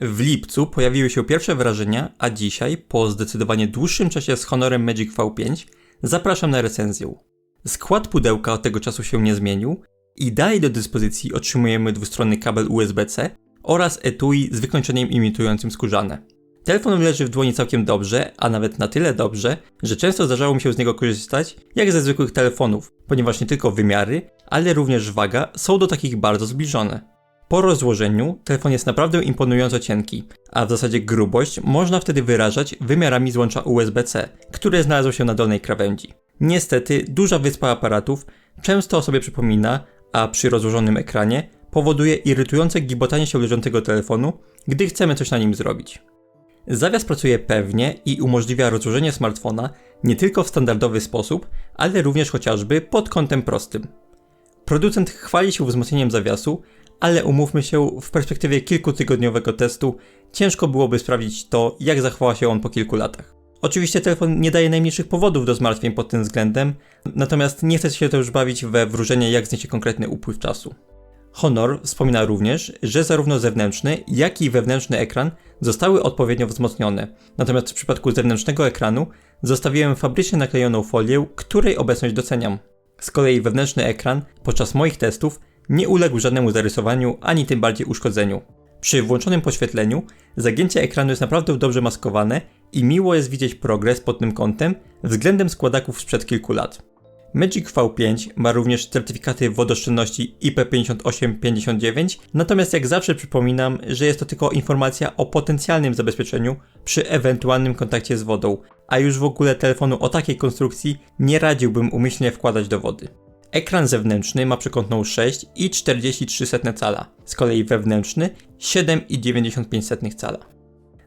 W lipcu pojawiły się pierwsze wrażenia, a dzisiaj, po zdecydowanie dłuższym czasie z honorem Magic V5, zapraszam na recenzję. Skład pudełka od tego czasu się nie zmienił i dalej do dyspozycji otrzymujemy dwustronny kabel USB-C oraz etui z wykończeniem imitującym skórzane. Telefon leży w dłoni całkiem dobrze, a nawet na tyle dobrze, że często zdarzało mi się z niego korzystać jak ze zwykłych telefonów, ponieważ nie tylko wymiary, ale również waga są do takich bardzo zbliżone. Po rozłożeniu telefon jest naprawdę imponująco cienki, a w zasadzie grubość można wtedy wyrażać wymiarami złącza USB-C, które znalazło się na dolnej krawędzi. Niestety, duża wyspa aparatów często o sobie przypomina, a przy rozłożonym ekranie powoduje irytujące gibotanie się leżącego telefonu, gdy chcemy coś na nim zrobić. Zawias pracuje pewnie i umożliwia rozłożenie smartfona nie tylko w standardowy sposób, ale również chociażby pod kątem prostym. Producent chwali się wzmocnieniem zawiasu, ale umówmy się, w perspektywie kilkutygodniowego testu ciężko byłoby sprawdzić to, jak zachowała się on po kilku latach. Oczywiście telefon nie daje najmniejszych powodów do zmartwień pod tym względem, natomiast nie chce się też bawić we wróżenie, jak zniesie konkretny upływ czasu. Honor wspomina również, że zarówno zewnętrzny, jak i wewnętrzny ekran zostały odpowiednio wzmocnione, natomiast w przypadku zewnętrznego ekranu zostawiłem fabrycznie naklejoną folię, której obecność doceniam. Z kolei wewnętrzny ekran podczas moich testów nie uległ żadnemu zarysowaniu ani tym bardziej uszkodzeniu. Przy włączonym poświetleniu zagięcie ekranu jest naprawdę dobrze maskowane i miło jest widzieć progres pod tym kątem względem składaków sprzed kilku lat. Magic V5 ma również certyfikaty wodoszczelności IP5859, natomiast jak zawsze przypominam, że jest to tylko informacja o potencjalnym zabezpieczeniu przy ewentualnym kontakcie z wodą, a już w ogóle telefonu o takiej konstrukcji nie radziłbym umyślnie wkładać do wody. Ekran zewnętrzny ma przekątną 6,43 cala, z kolei wewnętrzny 7,95 cala.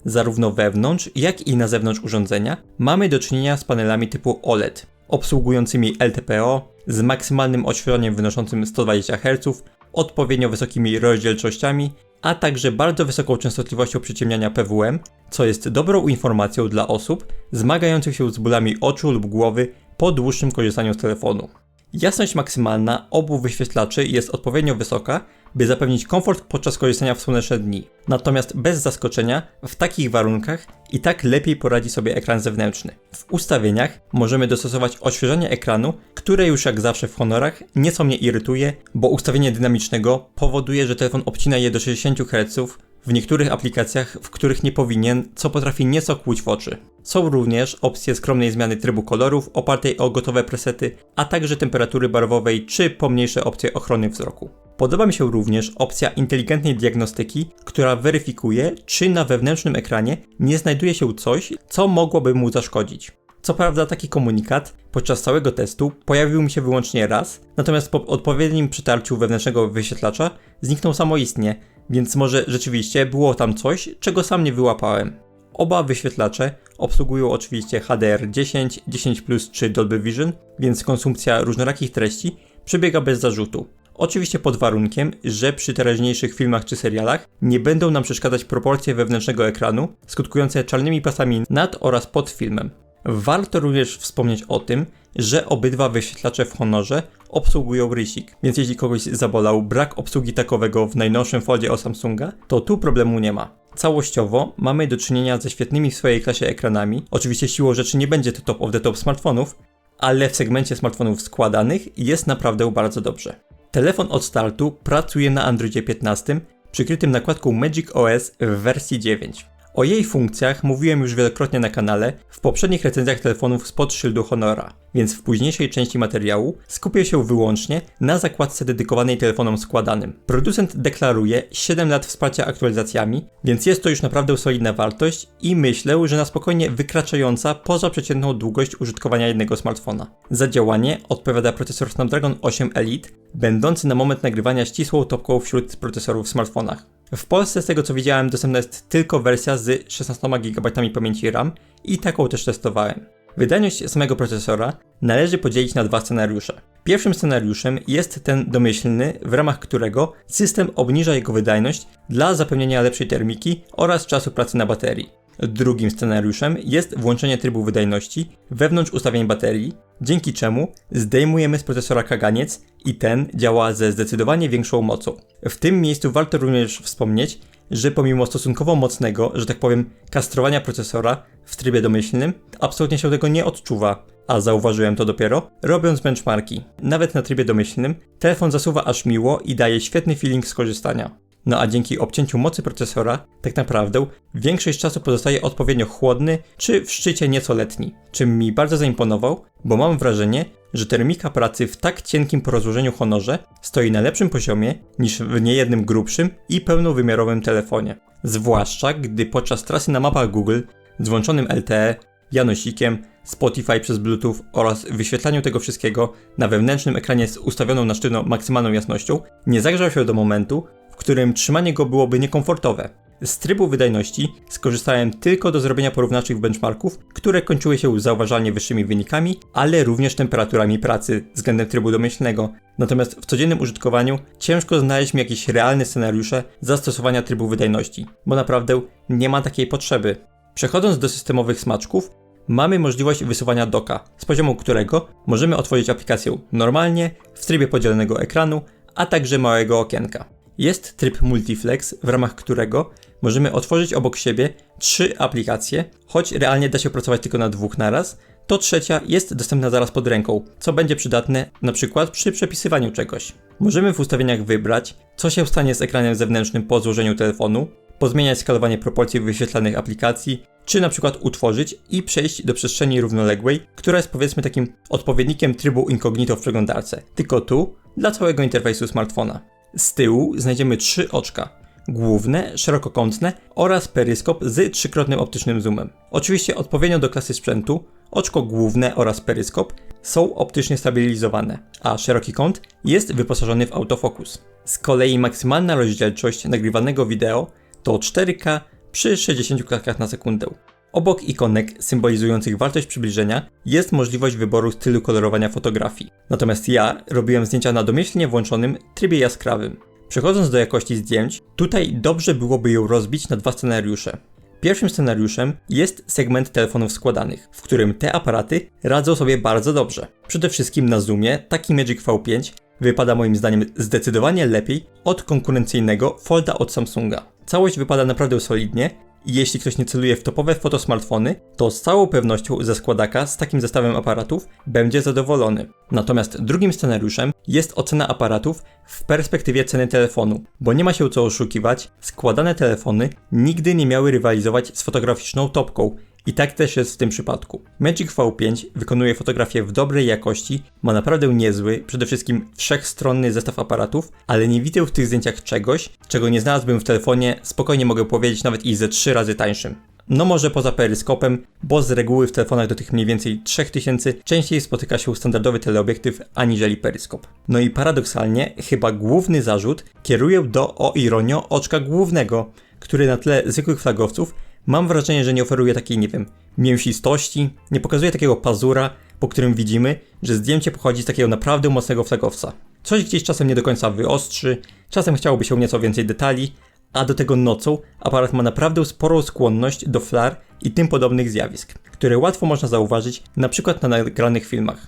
Zarówno wewnątrz, jak i na zewnątrz urządzenia mamy do czynienia z panelami typu OLED, obsługującymi LTPO z maksymalnym oświetleniem wynoszącym 120 Hz, odpowiednio wysokimi rozdzielczościami, a także bardzo wysoką częstotliwością przyciemniania PWM, co jest dobrą informacją dla osób zmagających się z bólami oczu lub głowy po dłuższym korzystaniu z telefonu. Jasność maksymalna obu wyświetlaczy jest odpowiednio wysoka, by zapewnić komfort podczas korzystania w słoneczne dni. Natomiast bez zaskoczenia, w takich warunkach i tak lepiej poradzi sobie ekran zewnętrzny. W ustawieniach możemy dostosować odświeżanie ekranu, które już jak zawsze w honorach nieco mnie irytuje, bo ustawienie dynamicznego powoduje, że telefon obcina je do 60 Hz w niektórych aplikacjach, w których nie powinien, co potrafi nieco kłuć w oczy. Są również opcje skromnej zmiany trybu kolorów opartej o gotowe presety, a także temperatury barwowej czy pomniejsze opcje ochrony wzroku. Podoba mi się również opcja inteligentnej diagnostyki, która weryfikuje, czy na wewnętrznym ekranie nie znajduje się coś, co mogłoby mu zaszkodzić. Co prawda taki komunikat podczas całego testu pojawił mi się wyłącznie raz, natomiast po odpowiednim przytarciu wewnętrznego wyświetlacza zniknął samoistnie, więc może rzeczywiście było tam coś, czego sam nie wyłapałem. Oba wyświetlacze obsługują oczywiście HDR10, 10 Plus czy Dolby Vision, więc konsumpcja różnorakich treści przebiega bez zarzutu. Oczywiście pod warunkiem, że przy teraźniejszych filmach czy serialach nie będą nam przeszkadzać proporcje wewnętrznego ekranu, skutkujące czarnymi pasami nad oraz pod filmem. Warto również wspomnieć o tym, że obydwa wyświetlacze w Honorze obsługują rysik, więc jeśli kogoś zabolał brak obsługi takowego w najnowszym foldzie o Samsunga, to tu problemu nie ma. Całościowo mamy do czynienia ze świetnymi w swojej klasie ekranami. Oczywiście siłą rzeczy nie będzie to top of the top smartfonów, ale w segmencie smartfonów składanych jest naprawdę bardzo dobrze. Telefon od startu pracuje na Androidzie 15, przykrytym nakładką Magic OS w wersji 9. O jej funkcjach mówiłem już wielokrotnie na kanale w poprzednich recenzjach telefonów spod szyldu Honora, więc w późniejszej części materiału skupię się wyłącznie na zakładce dedykowanej telefonom składanym. Producent deklaruje 7 lat wsparcia aktualizacjami, więc jest to już naprawdę solidna wartość i myślę, że na spokojnie wykraczająca poza przeciętną długość użytkowania jednego smartfona. Za działanie odpowiada procesor Snapdragon 8 Elite, będący na moment nagrywania ścisłą topką wśród procesorów w smartfonach. W Polsce z tego co widziałem dostępna jest tylko wersja z 16 GB pamięci RAM i taką też testowałem. Wydajność samego procesora należy podzielić na dwa scenariusze. Pierwszym scenariuszem jest ten domyślny, w ramach którego system obniża jego wydajność dla zapewnienia lepszej termiki oraz czasu pracy na baterii. Drugim scenariuszem jest włączenie trybu wydajności wewnątrz ustawień baterii, dzięki czemu zdejmujemy z procesora kaganiec i ten działa ze zdecydowanie większą mocą. W tym miejscu warto również wspomnieć, że pomimo stosunkowo mocnego, że tak powiem, kastrowania procesora w trybie domyślnym, absolutnie się tego nie odczuwa. A zauważyłem to dopiero, robiąc benchmarki. Nawet na trybie domyślnym, telefon zasuwa aż miło i daje świetny feeling skorzystania. No a dzięki obcięciu mocy procesora, tak naprawdę większość czasu pozostaje odpowiednio chłodny, czy w szczycie nieco letni, czym mi bardzo zaimponował, bo mam wrażenie, że termika pracy w tak cienkim po rozłożeniu honorze stoi na lepszym poziomie niż w niejednym grubszym i pełnowymiarowym telefonie. Zwłaszcza gdy podczas trasy na mapach Google z włączonym LTE, janosikiem, Spotify przez Bluetooth oraz wyświetlaniu tego wszystkiego na wewnętrznym ekranie z ustawioną na sztywno maksymalną jasnością nie zagrzał się do momentu, w którym trzymanie go byłoby niekomfortowe. Z trybu wydajności skorzystałem tylko do zrobienia porównaczych benchmarków, które kończyły się zauważalnie wyższymi wynikami, ale również temperaturami pracy względem trybu domyślnego. Natomiast w codziennym użytkowaniu ciężko znaleźć mi jakieś realne scenariusze zastosowania trybu wydajności, bo naprawdę nie ma takiej potrzeby. Przechodząc do systemowych smaczków, mamy możliwość wysuwania doka, z poziomu którego możemy otworzyć aplikację normalnie, w trybie podzielonego ekranu, a także małego okienka. Jest tryb Multiflex, w ramach którego możemy otworzyć obok siebie trzy aplikacje, choć realnie da się pracować tylko na dwóch naraz, to trzecia jest dostępna zaraz pod ręką, co będzie przydatne na przykład przy przepisywaniu czegoś. Możemy w ustawieniach wybrać, co się stanie z ekranem zewnętrznym po złożeniu telefonu, pozmieniać skalowanie proporcji wyświetlanych aplikacji, czy na przykład utworzyć i przejść do przestrzeni równoległej, która jest powiedzmy takim odpowiednikiem trybu incognito w przeglądarce, tylko tu dla całego interfejsu smartfona. Z tyłu znajdziemy trzy oczka. Główne, szerokokątne oraz peryskop z trzykrotnym optycznym zoomem. Oczywiście odpowiednio do klasy sprzętu, oczko główne oraz peryskop są optycznie stabilizowane, a szeroki kąt jest wyposażony w autofokus. Z kolei maksymalna rozdzielczość nagrywanego wideo to 4K przy 60 klatkach na sekundę. Obok ikonek symbolizujących wartość przybliżenia jest możliwość wyboru stylu kolorowania fotografii. Natomiast ja robiłem zdjęcia na domyślnie włączonym trybie jaskrawym. Przechodząc do jakości zdjęć, tutaj dobrze byłoby ją rozbić na dwa scenariusze. Pierwszym scenariuszem jest segment telefonów składanych, w którym te aparaty radzą sobie bardzo dobrze. Przede wszystkim na zoomie taki Magic V5 wypada moim zdaniem zdecydowanie lepiej od konkurencyjnego Folda od Samsunga. Całość wypada naprawdę solidnie jeśli ktoś nie celuje w topowe fotosmartfony, to z całą pewnością ze składaka z takim zestawem aparatów będzie zadowolony. Natomiast drugim scenariuszem jest ocena aparatów w perspektywie ceny telefonu, bo nie ma się co oszukiwać, składane telefony nigdy nie miały rywalizować z fotograficzną topką i tak też jest w tym przypadku. Magic V5 wykonuje fotografię w dobrej jakości, ma naprawdę niezły, przede wszystkim wszechstronny zestaw aparatów, ale nie widzę w tych zdjęciach czegoś, czego nie znalazłbym w telefonie, spokojnie mogę powiedzieć nawet i ze 3 razy tańszym. No może poza peryskopem, bo z reguły w telefonach do tych mniej więcej 3000 częściej spotyka się standardowy teleobiektyw aniżeli peryskop. No i paradoksalnie chyba główny zarzut kieruję do o ironio oczka głównego, który na tle zwykłych flagowców mam wrażenie, że nie oferuje takiej, nie wiem, mięsistości, nie pokazuje takiego pazura, po którym widzimy, że zdjęcie pochodzi z takiego naprawdę mocnego flagowca. Coś gdzieś czasem nie do końca wyostrzy, czasem chciałoby się nieco więcej detali, a do tego nocą aparat ma naprawdę sporą skłonność do flar i tym podobnych zjawisk, które łatwo można zauważyć na przykład na nagranych filmach.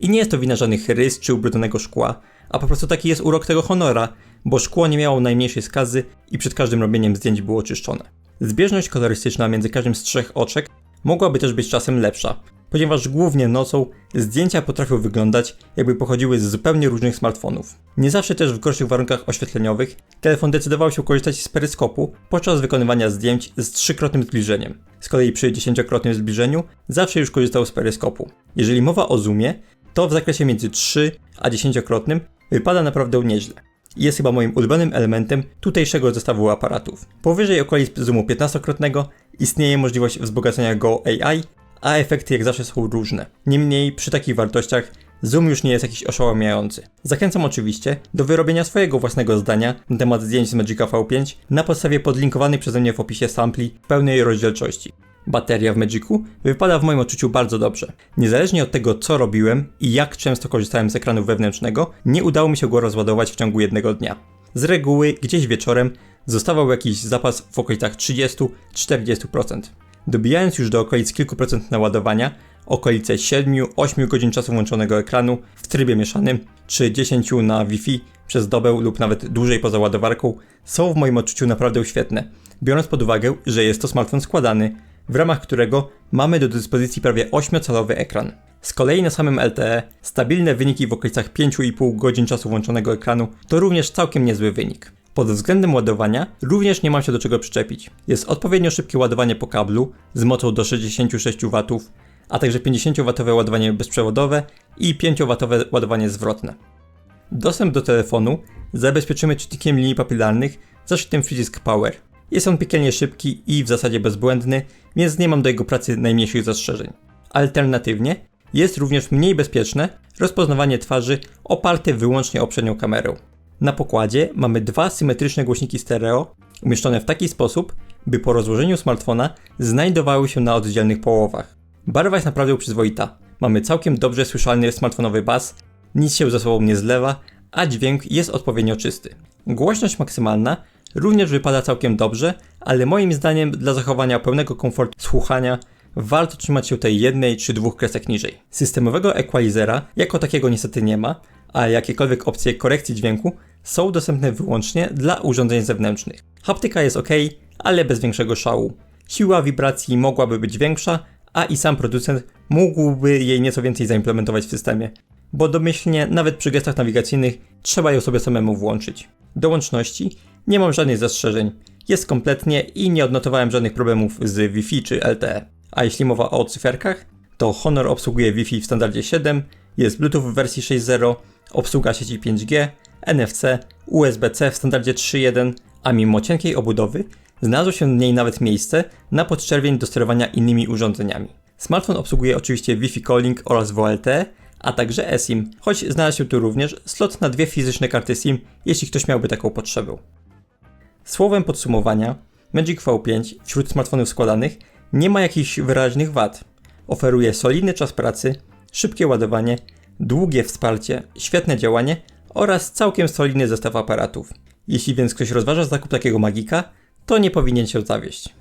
I nie jest to wina żadnych rys czy ubrudzonego szkła, a po prostu taki jest urok tego honora, bo szkło nie miało najmniejszej skazy i przed każdym robieniem zdjęć było czyszczone. Zbieżność kolorystyczna między każdym z trzech oczek mogłaby też być czasem lepsza, ponieważ głównie nocą zdjęcia potrafią wyglądać jakby pochodziły z zupełnie różnych smartfonów. Nie zawsze też w gorszych warunkach oświetleniowych telefon decydował się korzystać z peryskopu podczas wykonywania zdjęć z trzykrotnym zbliżeniem. Z kolei przy dziesięciokrotnym zbliżeniu zawsze już korzystał z peryskopu. Jeżeli mowa o zoomie, to w zakresie między 3 a 10-krotnym wypada naprawdę nieźle jest chyba moim ulubionym elementem tutejszego zestawu aparatów. Powyżej okolic zoomu 15-krotnego istnieje możliwość wzbogacenia Go AI, a efekty jak zawsze są różne. Niemniej przy takich wartościach zoom już nie jest jakiś oszałamiający. Zachęcam oczywiście do wyrobienia swojego własnego zdania na temat zdjęć z Magica V5 na podstawie podlinkowanej przeze mnie w opisie sampli pełnej rozdzielczości. Bateria w Magicu wypada w moim odczuciu bardzo dobrze. Niezależnie od tego, co robiłem i jak często korzystałem z ekranu wewnętrznego, nie udało mi się go rozładować w ciągu jednego dnia. Z reguły gdzieś wieczorem zostawał jakiś zapas w okolicach 30-40%. Dobijając już do okolic kilku procent naładowania, okolice 7-8 godzin czasu włączonego ekranu w trybie mieszanym, czy 10 na Wi-Fi przez dobę lub nawet dłużej poza ładowarką są w moim odczuciu naprawdę świetne, biorąc pod uwagę, że jest to smartfon składany, w ramach którego mamy do dyspozycji prawie 8-calowy ekran. Z kolei na samym LTE stabilne wyniki w okolicach 5,5 godzin czasu włączonego ekranu to również całkiem niezły wynik. Pod względem ładowania również nie mam się do czego przyczepić. Jest odpowiednio szybkie ładowanie po kablu z mocą do 66 W, a także 50W ładowanie bezprzewodowe i 5W ładowanie zwrotne. Dostęp do telefonu zabezpieczymy czytnikiem linii papilarnych zaszytym w przycisk Power. Jest on piekielnie szybki i w zasadzie bezbłędny, więc nie mam do jego pracy najmniejszych zastrzeżeń. Alternatywnie jest również mniej bezpieczne rozpoznawanie twarzy oparte wyłącznie o przednią kamerę. Na pokładzie mamy dwa symetryczne głośniki stereo umieszczone w taki sposób, by po rozłożeniu smartfona znajdowały się na oddzielnych połowach. Barwa jest naprawdę przyzwoita. Mamy całkiem dobrze słyszalny smartfonowy bas, nic się ze sobą nie zlewa, a dźwięk jest odpowiednio czysty. Głośność maksymalna również wypada całkiem dobrze, ale moim zdaniem dla zachowania pełnego komfortu słuchania warto trzymać się tej jednej czy dwóch kresek niżej. Systemowego equalizera jako takiego niestety nie ma, a jakiekolwiek opcje korekcji dźwięku są dostępne wyłącznie dla urządzeń zewnętrznych. Haptyka jest ok, ale bez większego szału. Siła wibracji mogłaby być większa, a i sam producent mógłby jej nieco więcej zaimplementować w systemie, bo domyślnie nawet przy gestach nawigacyjnych trzeba ją sobie samemu włączyć. Do łączności nie mam żadnych zastrzeżeń, jest kompletnie i nie odnotowałem żadnych problemów z Wi-Fi czy LTE. A jeśli mowa o cyferkach, to Honor obsługuje Wi-Fi w standardzie 7, jest Bluetooth w wersji 6.0, obsługa sieci 5G, NFC, USB-C w standardzie 3.1, a mimo cienkiej obudowy znalazło się w niej nawet miejsce na podczerwień do sterowania innymi urządzeniami. Smartfon obsługuje oczywiście Wi-Fi Calling oraz VLTE, a także eSIM, choć znalazł się tu również slot na dwie fizyczne karty SIM, jeśli ktoś miałby taką potrzebę. Słowem podsumowania, Magic V5 wśród smartfonów składanych nie ma jakichś wyraźnych wad. Oferuje solidny czas pracy, szybkie ładowanie, długie wsparcie, świetne działanie oraz całkiem solidny zestaw aparatów. Jeśli więc ktoś rozważa zakup takiego magika, to nie powinien się zawieść.